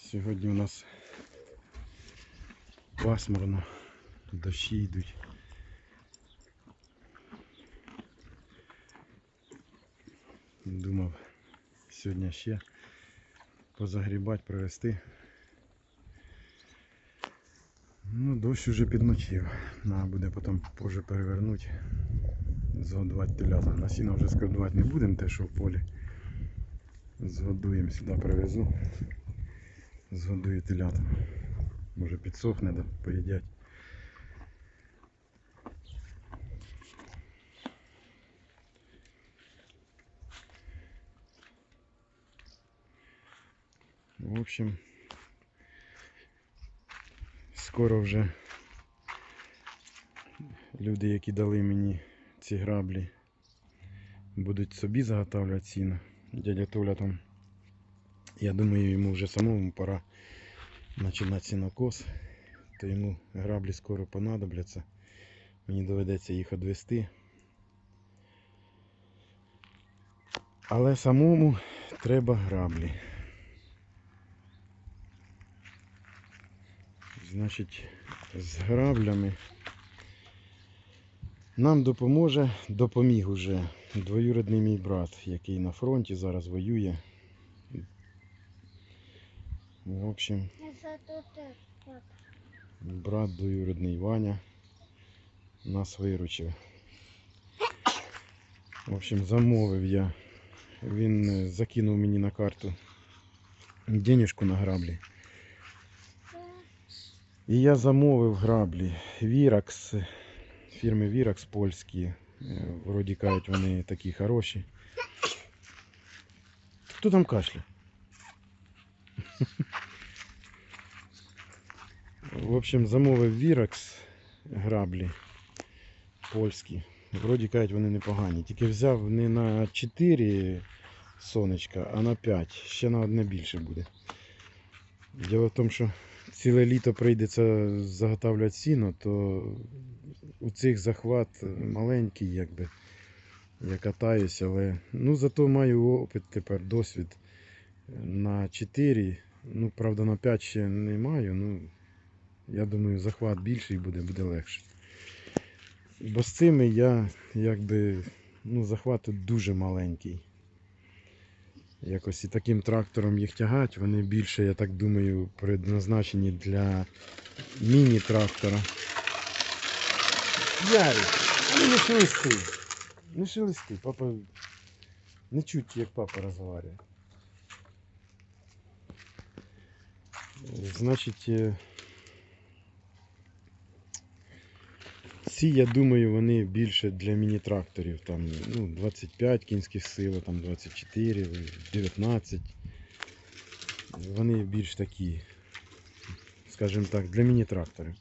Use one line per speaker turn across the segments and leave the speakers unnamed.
Сьогодні у нас пасмурно, дощі йдуть. Думав сьогодні ще позагрібати, привезти. Ну, дощ уже підмочив. Надо буде потім позже перевернути, згодувати телята. На сіно вже складувати не будемо, те, що в полі. Згодуємо сюди привезу. Згодую телята. Може підсохне, да поїдять. В общем, скоро вже люди, які дали мені ці граблі, будуть собі заготовлювати сіно. Дядя Толя там, я думаю, йому вже самому пора починати сінокос, то йому граблі скоро понадобляться. Мені доведеться їх відвести. Але самому треба граблі. Значить, з граблями нам допоможе, допоміг уже двоюрідний мій брат, який на фронті зараз воює. В общем, брат двоюрідний Ваня нас виручив. В общем, замовив я. Він е, закинув мені на карту денежку на граблі. І я замовив граблі Віракс, фірми Віракс польські. Е, Вроді кажуть, вони такі хороші. Хто там кашля? В общем, замовив Віракс граблі польські. Вроді кажуть, вони непогані. Тільки взяв не на 4 сонечка, а на 5. Ще на одне більше буде. Діло в тому, що ціле літо прийдеться заготовлювати сіно, то у цих захват маленький, якби. Я катаюсь, але ну зато маю опит тепер, досвід на 4. Ну, правда, на 5 ще не маю. Ну, я думаю, захват більший буде, буде легше. Бо з цими я якби ну, захват тут дуже маленький. Якось і таким трактором їх тягать, вони більше, я так думаю, предназначені для міні-трактора. Ярик, ну не шелести. Не шелести, папа. Не чуть, як папа розмовляє. Значить, ці, я думаю, вони більше для міні-тракторів. Там ну, 25 кінських сил, там 24, 19. Вони більш такі, скажімо так, для міні-тракторів.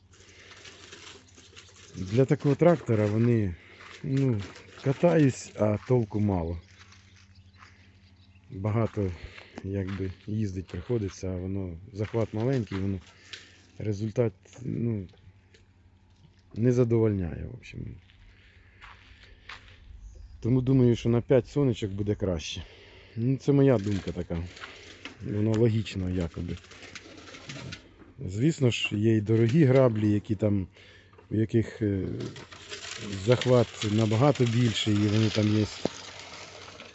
Для такого трактора вони, ну, катаюсь, а толку мало. Багато якби їздить приходиться, а воно захват маленький, воно результат, ну, не задовольняє, в общем. Тому думаю, що на 5 сонечок буде краще. Ну, це моя думка така. Воно логічно якоби. Звісно ж, є і дорогі граблі, які там, у яких е, захват набагато більший, і вони там є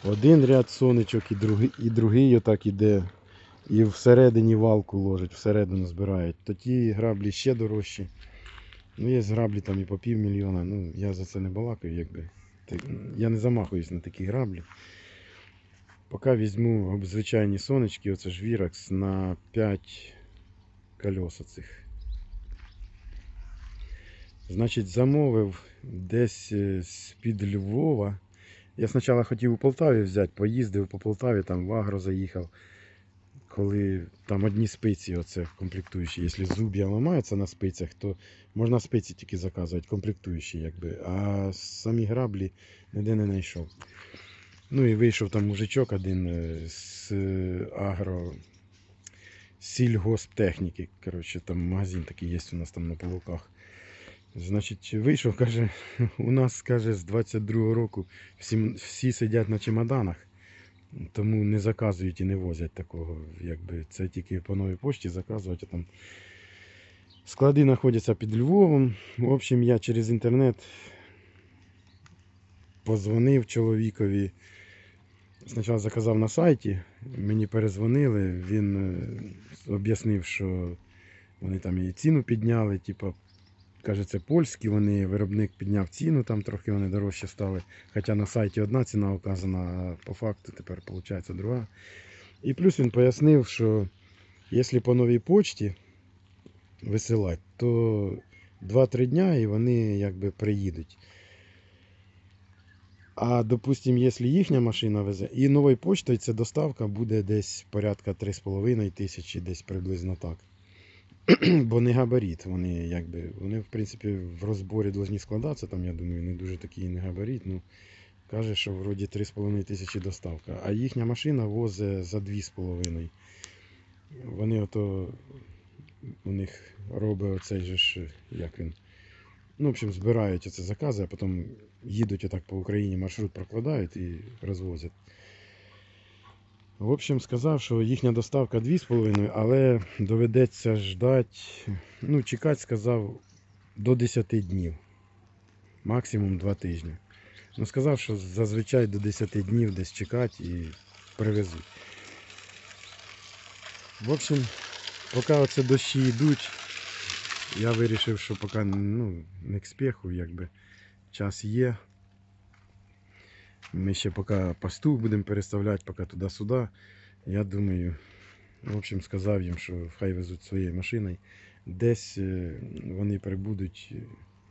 один ряд сонечок, і другий, і другий отак іде. І всередині валку ложать, всередину збирають. То ті граблі ще дорожчі. Ну, є граблі там і по півмільйона. Ну, я за це не балакаю, якби. Я не замахуюсь на такі граблі. Поки візьму звичайні сонечки, оце ж Віракс на 5 кольос оцих. Значить, замовив десь е, з-під Львова. Я спочатку хотів у Полтаві взяти, поїздив по Полтаві, там в Агро заїхав. Коли там одні спиці, оце комплектуючі. Якщо зуб'я ламаються на спицях, то можна спиці тільки заказувати, комплектуючі, якби. А самі граблі ніде не знайшов. Ну і вийшов там мужичок один е, з е, агро сільгосптехніки. Коротше, там магазин такий є у нас там на полуках. Значить, вийшов, каже, у нас, каже, з 22-го року всі, всі сидять на чемоданах. Тому не заказують і не возять такого. Якби це тільки по новій пошті заказувати. Там склади знаходяться під Львовом. В общем, я через інтернет позвонив чоловікові. Спочатку заказав на сайті, мені перезвонили, він е, об'яснив, що вони там і ціну підняли, типу, каже, це польські, вони, виробник підняв ціну, там трохи вони дорожче стали. Хоча на сайті одна ціна указана, а по факту тепер виходить друга. І плюс він пояснив, що якщо по новій почті висилати, то 2-3 дня і вони якби приїдуть. А допустим, якщо їхня машина везе, і новою поштою ця доставка буде десь порядка 3,5 тисячі, десь приблизно так. Бо не габарит. Вони якби, вони в принципі в розборі повинні складатися, там, я думаю, не дуже такий не габарит. Ну, каже, що вроді 3,5 тисячі доставка. А їхня машина возить за 2,5. Вони ото у них робить оцей же ж, як він. Ну, в общем, збирають оце закази, а потім їдуть отак по Україні, маршрут прокладають і розвозять. В общем, сказав, що їхня доставка 2,5, але доведеться ждати, ну, чекати, сказав, до 10 днів. Максимум 2 тижні. Ну, сказав, що зазвичай до 10 днів десь чекати і привезуть. В общем, поки оце дощі йдуть, я вирішив, що поки ну, не к спеху, якби час є. Ми ще поки пастух будемо переставляти, поки туди-сюди. Я думаю, в общем, сказав їм, що хай везуть своєю машиною. Десь е, вони прибудуть, е,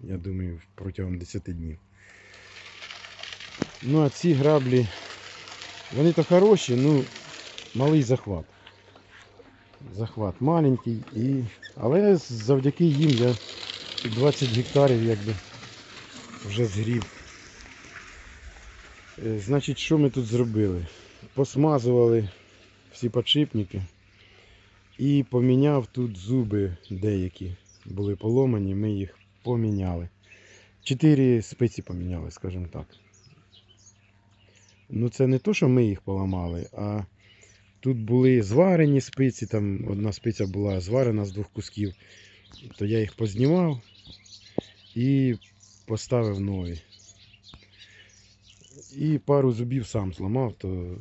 я думаю, протягом 10 днів. Ну, а ці граблі, вони то хороші, ну, малий захват. Захват маленький, і... але завдяки їм я 20 гектарів якби вже згрів. Е, Значить, що ми тут зробили? Посмазували всі подшипники і поміняв тут зуби деякі були поломані, ми їх поміняли. Чотири спиці поміняли, скажімо так. Ну це не то, що ми їх поламали, а тут були зварені спиці, там одна спиця була зварена з двох кусків, то я їх познімав і поставив нові. І пару зубів сам зламав, то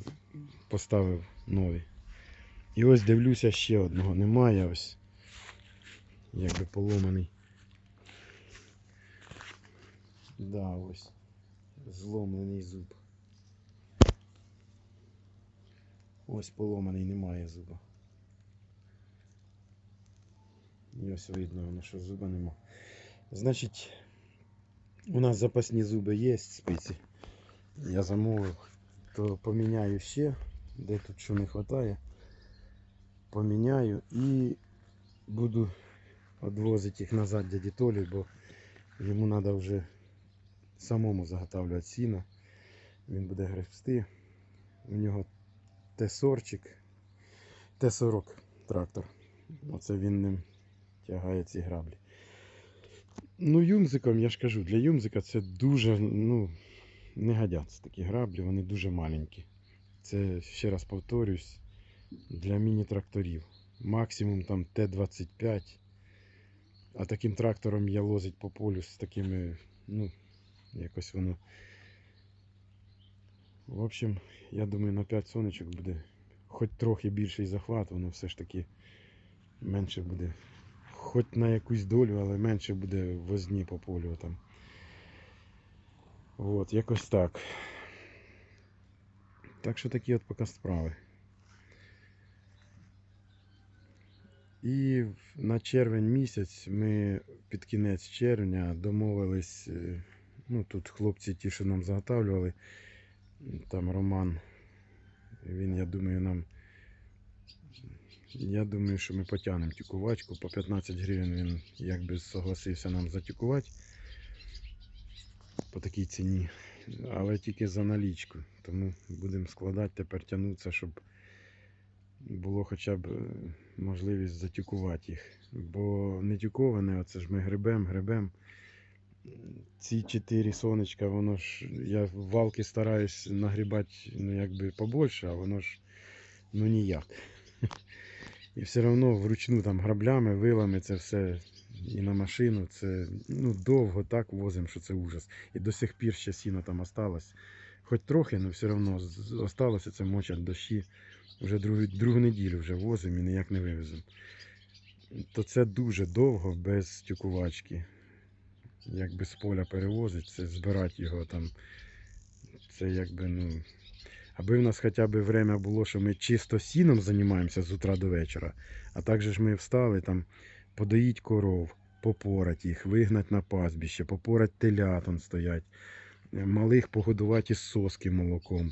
поставив нові. І ось дивлюся ще одного. Немає ось. Якби поломаний. Да, ось. Зломлений зуб. Ось поломаний, немає зуба. І ось видно, воно, що зуба нема. Значить, у нас запасні зуби є спиці. Я замовив, то поміняю ще, де тут що не вистачає. Поміняю і буду відвозити їх назад дяді Толі, бо йому треба вже самому заготавлювати сіно. Він буде гребсти. У нього Т-сорчик, Т-40 трактор. Оце він ним тягає ці граблі. Ну, юмзиком, я ж кажу, для юмзика це дуже, ну, не годяться такі граблі, вони дуже маленькі. Це, ще раз повторюсь, для міні-тракторів. Максимум там Т-25. А таким трактором я лозить по полю з такими, ну, якось воно. В общем, я думаю, на 5 сонечок буде хоч трохи більший захват, воно все ж таки менше буде. Хоч на якусь долю, але менше буде возні по полю там. От, якось так. Так що такі от поки справи. І на червень місяць ми під кінець червня домовились. е, Ну, тут хлопці ті, що нам заготавлювали, там Роман. Він, я думаю, нам. Я думаю, що ми потягнемо тюкувачку. По 15 гривень він якби согласився нам затюкувати по такій ціні. Але тільки за налічку. Тому будемо складати, тепер тягнутися, щоб було хоча б е, можливість затюкувати їх. Бо не тюковане, оце ж ми грибем, грибем. ці чотири сонечка, воно ж. Я валки стараюсь нагрібати ну, якби побольше, а воно ж ну ніяк. І все одно вручну там граблями, вилами це все і на машину. Це ну, довго так возимо, що це ужас. І до сих пір ще сіно там осталось. Хоч трохи, але все одно осталося це мочать дощі. Вже другу, другу неділю вже возимо і ніяк не вивеземо. То це дуже довго без тюкувачки. Якби з поля перевозить, це збирати його там. Це якби, ну. Аби в нас хоча б время було, що ми чисто сіном займаємося з утра до вечора, а також ж ми встали там подоїть коров, попорать їх, вигнать на пастбище, попорать телятон стоять, е, малих погодувати із соски молоком.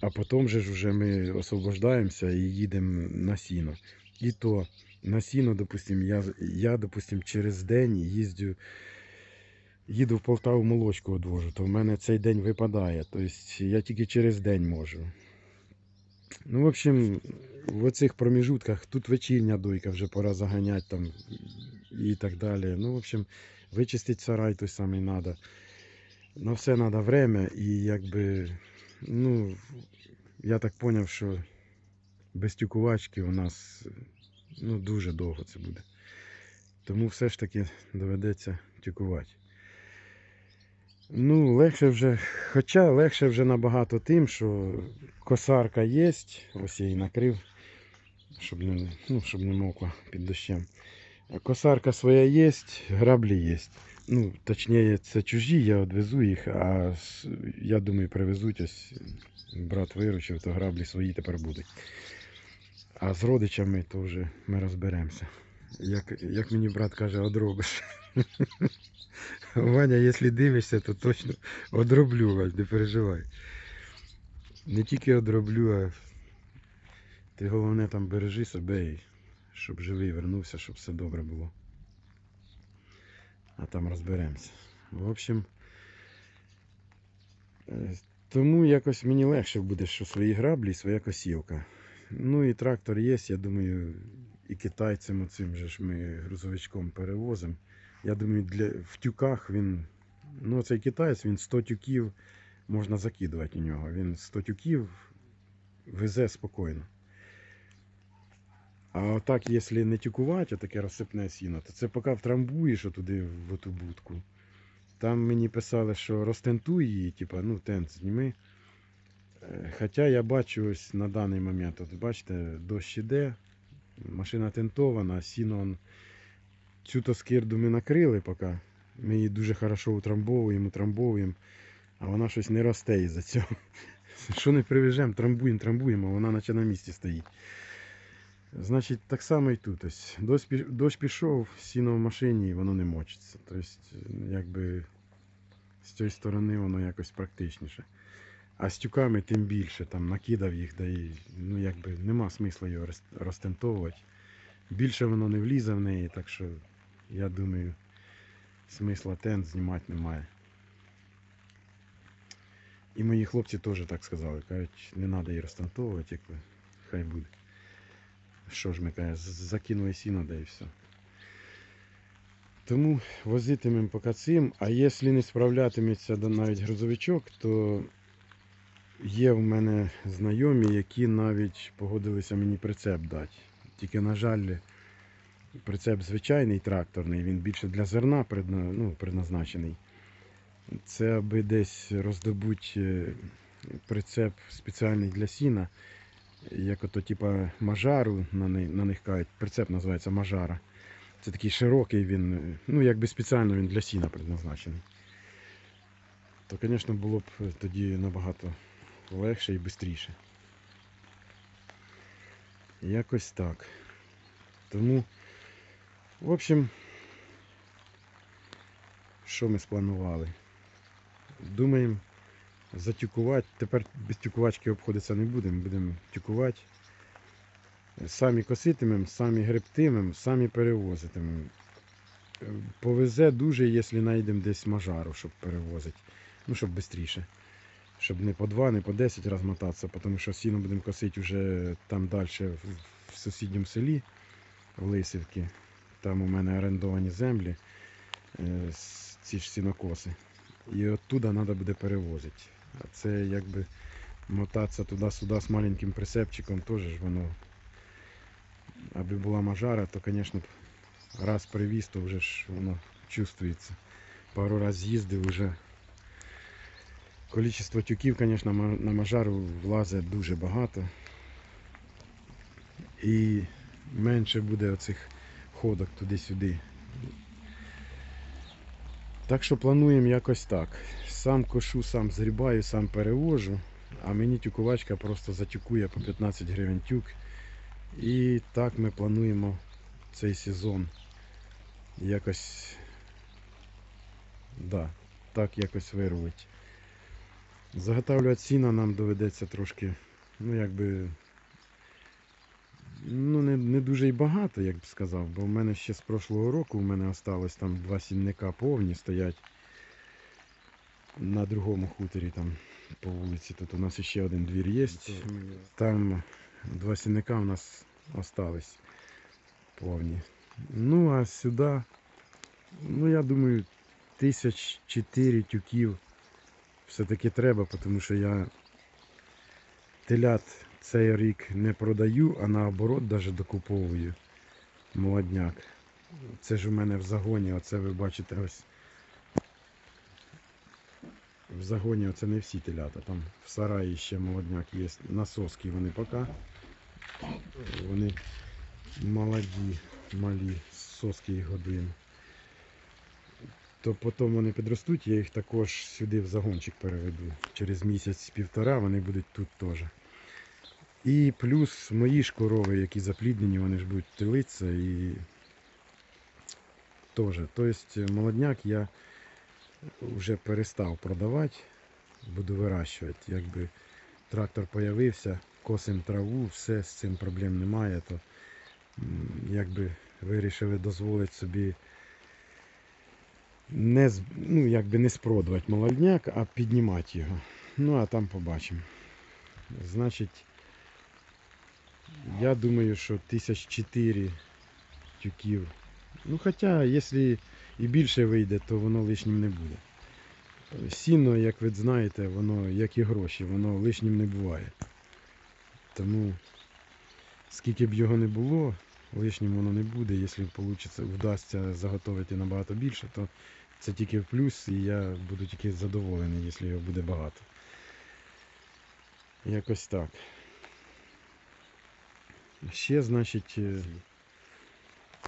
А потім же ж вже ми освобождаємося і їдемо на сіно. І то на сіно, допустим, я, я допустим, через день їздю, їду в Полтаву молочку одвожу, то в мене цей день випадає. Тобто я тільки через день можу. Ну, в общем, в оцих проміжутках тут вечірня дойка, вже пора заганяти там і так далі. Ну, в общем, вичистити сарай той самий треба. На все треба время і якби, ну, я так зрозумів, що без тюкувачки у нас ну, дуже довго це буде. Тому все ж таки доведеться тюкувати. Ну, легше вже, хоча легше вже набагато тим, що косарка є, ось я її накрив, щоб не, ну, щоб не мокло під дощем. Косарка своя є, граблі є. Ну, точніше, це чужі, я відвезу їх, а я думаю, привезуть ось брат виручив, то граблі свої тепер будуть. А з родичами то вже ми розберемося. Як, як мені брат каже, одробиш. Ваня, якщо дивишся, то точно одроблю вас, не переживай. Не тільки одроблю, а ти головне там бережи себе, і щоб живий вернувся, щоб все добре було. А там розберемося. В общем, е, тому якось мені легше буде, що свої граблі і своя косівка. Ну і трактор є, я думаю, і китайцям оцим же ж ми грузовичком перевозимо. Я думаю, для, в тюках він. Ну, цей китаєць, він 100 тюків можна закидувати у нього. Він 100 тюків везе спокійно. А отак, якщо не тюкувати, таке розсипне сіно, то це поки втрамбуєш туди в ту будку. Там мені писали, що розтентуй її, типа, ну, тент зніми. Е, Хоча я бачу ось на даний момент, от бачите, дощ іде, машина тентована, сіно он Цю то скирду ми накрили поки. Ми її дуже хорошо утрамбовуємо, утрамбовуємо, а вона щось не росте із-за цього. Що не привеземо, трамбуємо, трамбуємо, а вона наче на місці стоїть. Значить, так само і тут. Ось, дощ, пішов, сіно в машині і воно не мочиться. Тобто, якби з цієї сторони воно якось практичніше. А з тюками тим більше там накидав їх, да і ну, якби нема смисла його розтентовувати. Більше воно не влізе в неї, так що я думаю, смисла тент знімати немає. І мої хлопці теж так сказали. Кажуть, не треба її розтантовувати, якби хай буде. Що ж ми каже, закинули сіно, да і все. Тому возитимемо поки цим, а якщо не справлятиметься навіть грузовичок, то є в мене знайомі, які навіть погодилися мені прицеп дати. Тільки, на жаль, прицеп звичайний тракторний, він більше для зерна предна- ну. Це аби десь роздобуть е, прицеп спеціальний для сіна, як ото типа мажару на, ни- на них кажуть. Прицеп називається мажара. Це такий широкий він, е, ну якби спеціально він для сіна предназначений. То, звісно, було б тоді набагато легше і швидше. Якось так. Тому, в общем, що ми спланували? Думаємо затюкувати. Тепер без тюкувачки обходитися не будемо, будемо тюкувати. Самі коситимемо, самі гребтимемо, самі перевозитимемо. Повезе дуже, якщо знайдемо десь мажару, щоб перевозити. Ну, щоб швидше. Щоб не по два, не по 10 разів мотатися, тому що сіно будемо косити вже там далі в, в сусідньому селі, в Лисівці. Там у мене орендовані землі. Е, ці ж сінокоси. І оттуда треба буде перевозити. А це якби мотатися туди-сюди з маленьким прицепчиком теж ж воно. Аби була мажара, то, звісно, раз привіз, то вже ж воно чувствується. Пару раз з'їздив вже. Количество тюків, звісно, на мажару влазить дуже багато. І менше буде оцих ходок туди-сюди. Так що плануємо якось так. Сам кошу, сам згрібаю, сам перевожу, а мені тюкувачка просто затюкує по 15 гривень тюк. І так ми плануємо цей сезон якось. Да, так якось вирулить. Заготавлювати сіна нам доведеться трошки, ну якби. Ну, не, не дуже й багато, як б сказав, бо в мене ще з прошлого року в мене осталось там два сінника повні стоять на другому хуторі там по вулиці. Тут у нас ще один двір є. Там два сінника у нас остались повні. Ну а сюди, ну я думаю, тисяч чотири тюків все-таки треба, тому що я телят цей рік не продаю, а наоборот навіть докуповую молодняк. Це ж у мене в загоні, оце ви бачите ось. Загоні оце не всі телята. Там в сараї ще молодняк є. Насоски вони поки. Вони молоді, малі, соски їх годуємо. То потім вони підростуть, я їх також сюди в загончик переведу. Через місяць-півтора вони будуть тут теж. І плюс мої ж корови, які запліднені, вони ж будуть телитися і теж. Тобто молодняк я вже перестав продавати, буду вирощувати. Якби трактор появився, косим траву, все, з цим проблем немає, то якби вирішили дозволити собі не, ну, якби не спродувати молодняк, а піднімати його. Ну, а там побачимо. Значить, я думаю, що тисяч чотири тюків. Ну, хоча, якщо і більше вийде, то воно лишнім не буде. Сіно, як ви знаєте, воно, як і гроші, воно лишнім не буває. Тому, скільки б його не було, лишнім воно не буде. Якщо вдасться заготовити набагато більше, то це тільки в плюс, і я буду тільки задоволений, якщо його буде багато. Якось так. Ще, значить, е,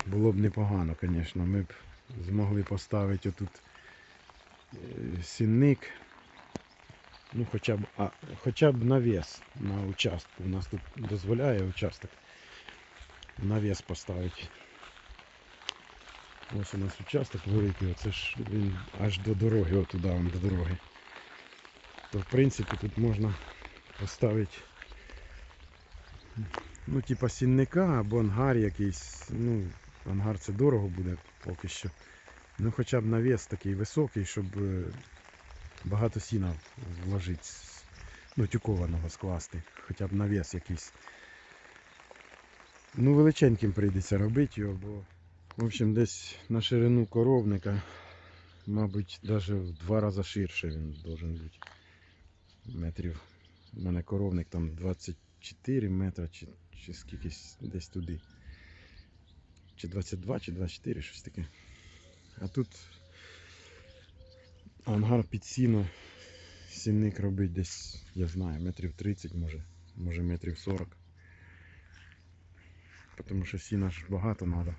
було б непогано, звісно. Ми б змогли поставити отут е, сінник. Ну, хоча б, а, хоча б навіс на участку. У нас тут дозволяє участок навіс поставити. Ось у нас участок великий, оце ж він аж до дороги, отуди, вон до дороги. То в принципі тут можна поставити ну, типа сінника або ангар якийсь. Ну, ангар це дорого буде поки що. Ну хоча б навіс такий високий, щоб е, багато сіна вложити. Ну, тюкованого скласти. Хоча б навіс якийсь. Ну, величеньким прийдеться робити його, бо в общем десь на ширину коровника, мабуть, навіть в два рази ширше він должен бути. Метрів. У мене коровник там 24 метра чи, чи скількись десь туди. Чи 22, чи 24, щось таке. А тут ангар під сіно. Сінник робить десь, я знаю, метрів 30, може, може метрів 40. Тому що сіна ж багато треба.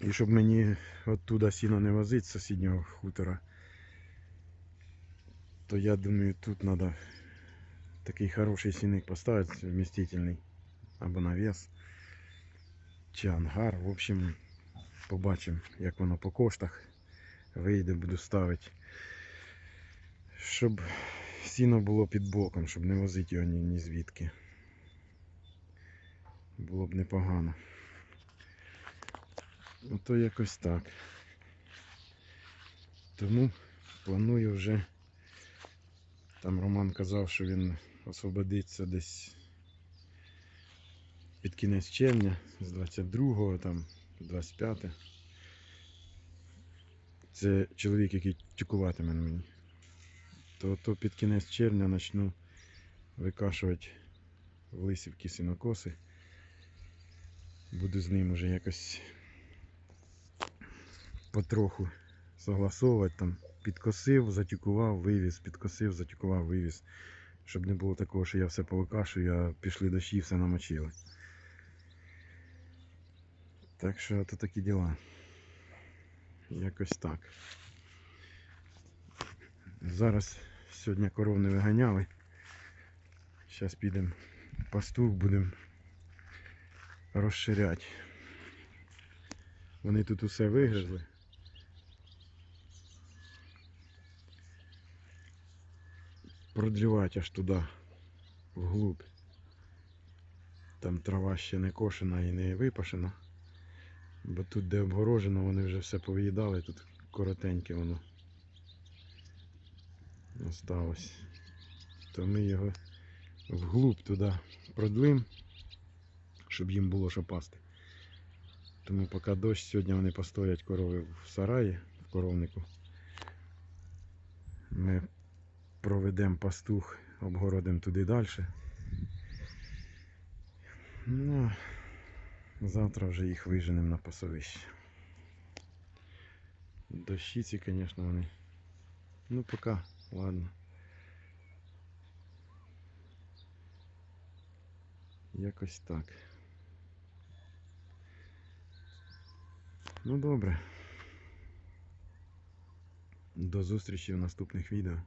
І щоб мені оттуда сіно не возити з сусіднього хутора, то я думаю, тут треба такий хороший сінник поставити, вмістительний. Або навіс, чи ангар. В общем, побачимо, як воно по коштах вийде, буду ставити. Щоб сіно було під боком, щоб не возити його ні, ні звідки. Було б непогано. Ото якось так. Тому планую вже. Там Роман казав, що він освободиться десь під кінець червня, з 22-го, там 25 Це чоловік, який тюкуватиме на мені. То, то під кінець червня почну викашувати в лисівки сінокоси. Буду з ним уже якось потроху согласовувати там. Підкосив, затюкував, вивіз, підкосив, затюкував, вивіз. Щоб не було такого, що я все повикашую, а пішли дощі, все намочили. Так що то такі діла. Якось так. Зараз сьогодні коров виганяли. Зараз підемо пастух будемо розширяти. Вони тут усе вигризли. Продлівати аж туди, вглубь. Там трава ще не кошена і не випашена. Бо тут, де обгорожено, вони вже все повиїдали, тут коротеньке воно осталось. То ми його вглуб туди продлим, щоб їм було що пасти. Тому поки дощ, сьогодні вони постоять корови в сараї, в коровнику. Ми проведемо пастух, обгородимо туди далі. Ну, завтра вже їх виженемо на пасовище. Дощі ці, звісно, вони. Ну, поки, ладно. Якось так. Ну добре. До зустрічі в наступних відео.